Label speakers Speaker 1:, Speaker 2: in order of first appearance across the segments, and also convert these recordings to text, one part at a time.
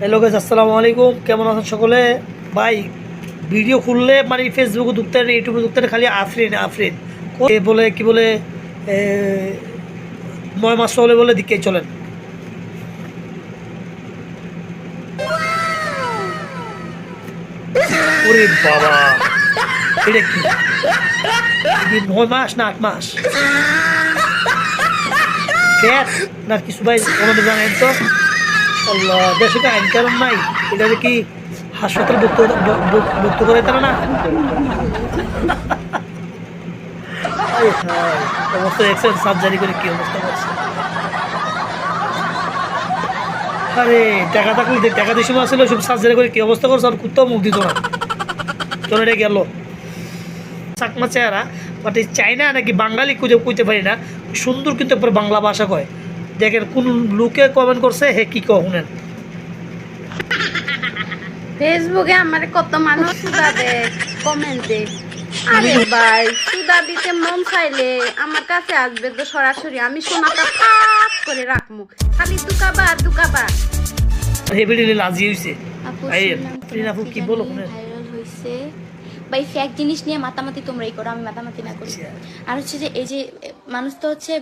Speaker 1: Hello guys আসসালামু আলাইকুম। কেমন আছেন সকলে? ভাই, ভিডিও খুললে মানে ফেসবুকে ঢুকতে ইউটিউবে ঢুকতে খালি আফরিন আফরিন। বলে, কি বলে নয় মাস চলে বলে দিকে চলেন। বাবা কি? নয় মাস না আট মাস? না, কিছু ভাই জানেন তো। আল্লাহ দেশে আইন কারণ নাই। এটা কি হাসপাতাল করে তারা না? সার্জারি করে কি অবস্থা করছে? আরে, টাকা থাকলে টাকা দিয়ে আসলে সব সার্জারি করে কি অবস্থা করছে? আর কোথাও মুখ দিত না। এটা গেল। চাকমা চেহারা বাট এই চাইনা নাকি বাঙালি খুঁজে কইতে পারি না। সুন্দর কিন্তু বাংলা ভাষা কয়। দেখেন কোন লোকে কমেন্ট করছে হে কি কহ শুনেন।
Speaker 2: ফেসবুকে আমার কত মানুষ সুদা দেয় কমেন্টে আরে। ভাই সুদা দিতে মন চাইলে আমার কাছে আসবে তো সরাসরি আমি সোনাটা ফাঁক করে রাখব খালি দুকাবা দুকাবা।
Speaker 1: হেভিলি লাজি
Speaker 3: আপু
Speaker 1: এই, আপু কি বলো শুনে?
Speaker 3: ভাই ফ্যাক জিনিস নিয়ে মাতামাতি তোমরাই করো আমি মাতামাতি না করি।
Speaker 1: আচ্ছা।
Speaker 3: আর হচ্ছে যে এই যে মানুষ তো হচ্ছে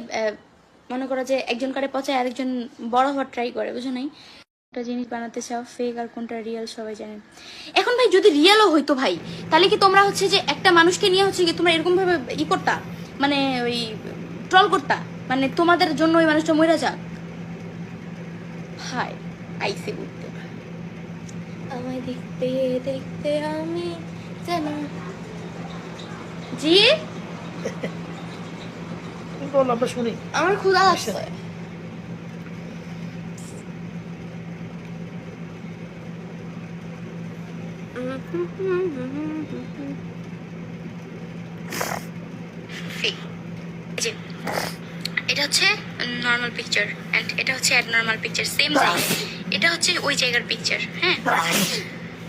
Speaker 3: মনে করো যে একজন কারে পচায় আরেকজন বড় হওয়ার ট্রাই করে বুঝো নাই? একটা জিনিস বানাতে চাও ফেক আর কোনটা রিয়েল সবাই জানেন এখন ভাই যদি রিয়েলও হইতো ভাই তাহলে কি তোমরা হচ্ছে যে একটা মানুষকে নিয়ে হচ্ছে কি তোমরা এরকম ভাবে ই করতা? মানে ওই ট্রল করতা? মানে তোমাদের জন্য ওই মানুষটা মরে যাক? হাই আইসে উঠতে আমায় দেখতে দেখতে আমি যেন জি?
Speaker 1: বল আমরা শুনি।
Speaker 3: আমার ক্ষুধা লাগছে। এটা হচ্ছে নর্মাল পিকচার অ্যান্ড এটা হচ্ছে অ্যাডনর্মাল পিকচার সেম এটা হচ্ছে ওই জায়গার পিকচার হ্যাঁ?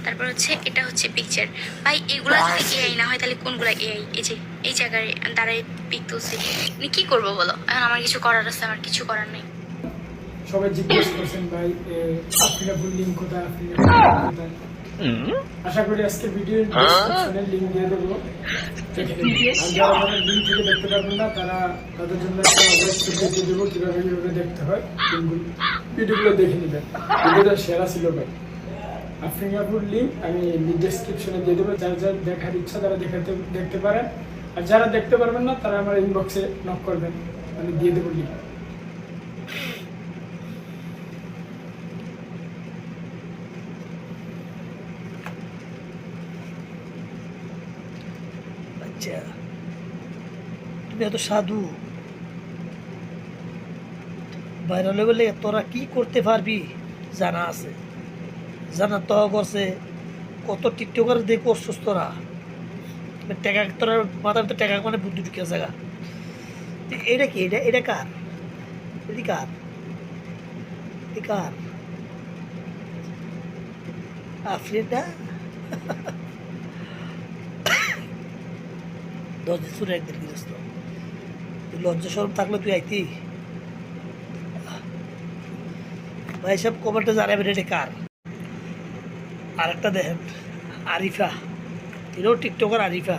Speaker 3: তারপর হচ্ছে এটা হচ্ছে পিকচার ভাই এগুলো যদি এআই না হয় তাহলে কোনগুলো এআই এই যে এই জায়গায় দাঁড়ায় পিক তুলছে। আমি কি করব বলো? এখন আমার কিছু করার আছে আমার কিছু করার নেই।
Speaker 4: সবাই জিজ্ঞেস করছেন ভাই আফ্রিকা ফুল লিঙ্ক কোথায় আফ্রিকা কোথায়? আশা করি আজকে ভিডিও ডিসক্রিপশনে লিঙ্ক দিয়ে দেবো। আর যারা যারা লিঙ্ক থেকে দেখতে পারবেন না তারা তাদের জন্য একটা ওয়েবসাইট দেখিয়ে দেবো কীভাবে কীভাবে দেখতে হয়। ভিডিওগুলো দেখে নেবেন। ভিডিওটা সেরা ছিল ভাই। ফুল লিঙ্ক আমি ডিসক্রিপশনে দিয়ে দেবো। যার যার দেখার ইচ্ছা তারা দেখাতে, দেখতে পারেন। আর যারা দেখতে পারবেন না, তারা আমার ইনবক্সে নক করবেন। আমি দিয়ে দেবো লিঙ্ক
Speaker 1: আচ্ছা। তুমি এত সাধু। ভাইরাল বলে তোরা কি করতে পারবি জানা আছে। জানা তো করছে কত টিকটকার দিয়ে করছিস তোরা? টেকা, তোরা মাথার ভিতরে টেকা মানে বুদ্ধি ঢুকে জায়গা এটা কি? এটা এটা কার? এটি কার? এটি কার? আফ্রিকা দশ দিন শুনে একদিন গৃহস্থ তুই লজ্জা সরম থাকলে তুই আইতি। ভাই, সব কমেন্টে জানাবেন এটা কার। আর একটা দেখেন, আরিফা। এটাও টিকটকার আরিফা।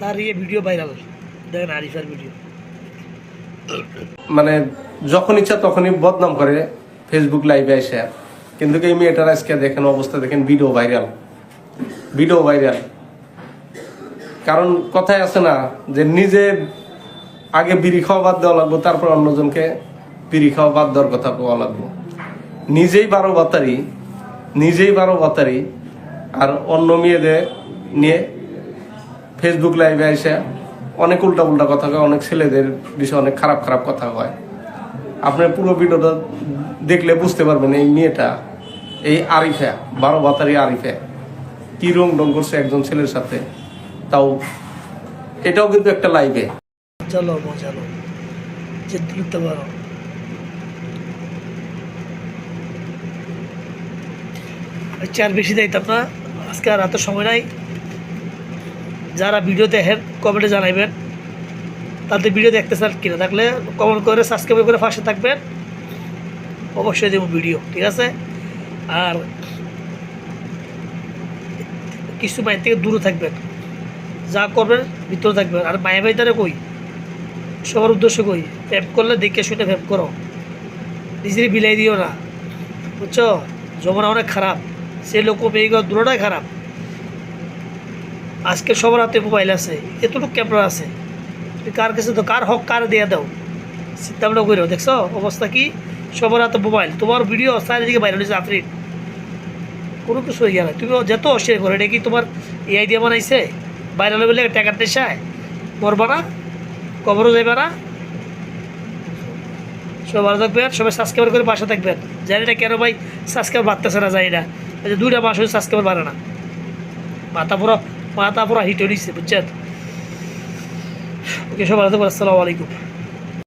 Speaker 1: তার ইয়ে ভিডিও ভাইরাল দেখেন আরিফার ভিডিও।
Speaker 5: মানে যখন ইচ্ছা তখনই বদনাম করে ফেসবুক লাইভে এসে। কিন্তু এই মেয়েটার আজকে দেখেন অবস্থা, দেখেন ভিডিও ভাইরাল ভিডিও ভাইরাল কারণ কথায় আছে না যে নিজে আগে বিড়ি খাওয়া বাদ দেওয়া লাগবো, তারপর অন্যজনকে বিড়ি খাওয়া বাদ দেওয়ার কথা বলা লাগবো। নিজেই বারো বাতারি নিজেই বারো বাতারি আর অন্য মেয়েদের নিয়ে ফেসবুক লাইভে এসে অনেক উল্টা উল্টা কথা কয়, অনেক ছেলেদের বিষয়ে অনেক খারাপ খারাপ কথা কয়। আপনার পুরো ভিডিওটা দেখলে বুঝতে পারবেন এই মেয়েটা, এই আরিফা, বারো বাতারি আরিফা, কি রং ডং করছে একজন ছেলের সাথে, তাও এটাও কিন্তু একটা লাইভে
Speaker 1: চলো চলো যে তুলতে পারো। আর বেশি দিতাম না। আজকে আর এত সময় নাই। যারা ভিডিও দেখেন কমেন্টে জানাইবেন, তাদের ভিডিও দেখতে চান কিনা থাকলে কমেন্ট করে সাবস্ক্রাইব করে পাশে থাকবেন। অবশ্যই দেবো ভিডিও ঠিক আছে? আর কিছু মায়ের থেকে দূরে থাকবেন। যা করবেন, ভিতরে থাকবেন। আর মায়ের ভাই তারা কই? সবার উদ্দেশ্য কই? ফ্যাপ করলে দেখে শুনে ফ্যাপ করো। নিজের বিলাই দিও না। বুঝছ? জমানা অনেক খারাপ। সে লোক পেয়ে গেল দুটোটাই খারাপ। আজকে সবার হাতে মোবাইল আছে, এতটুকু ক্যামেরা আছে। কার কাছে তো কার হক কার দিয়ে দাও? চিন্তা ভাবনা করে দেখছ? অবস্থা কি? সবার হাতে মোবাইল তোমার ভিডিও চারিদিকে বাইরে হয়েছে আফরিন কোনো কিছু হয়ে গেল তুমি যত অস্বীকার করে, এটা কি তোমার এআই দিয়ে বানাইছে? বাইরে হলে বলে টাকা নেশায়? মরবা না? কবরও যাইবা না? ভালো থাকবেন, সবাই সাবস্ক্রাইবার করে পাশে থাকবেন। জানি না কেন ভাই সাবস্ক্রাইবার বাড়তেছে না, জানি না। এই দুইটা মাস হয়েছে, আজকে বাড়ে না। মাথা পুরা মাথা পুরো হিট হয়ে নিচ্ছে বুঝছেন? ওকে সব আসসালামু আলাইকুম।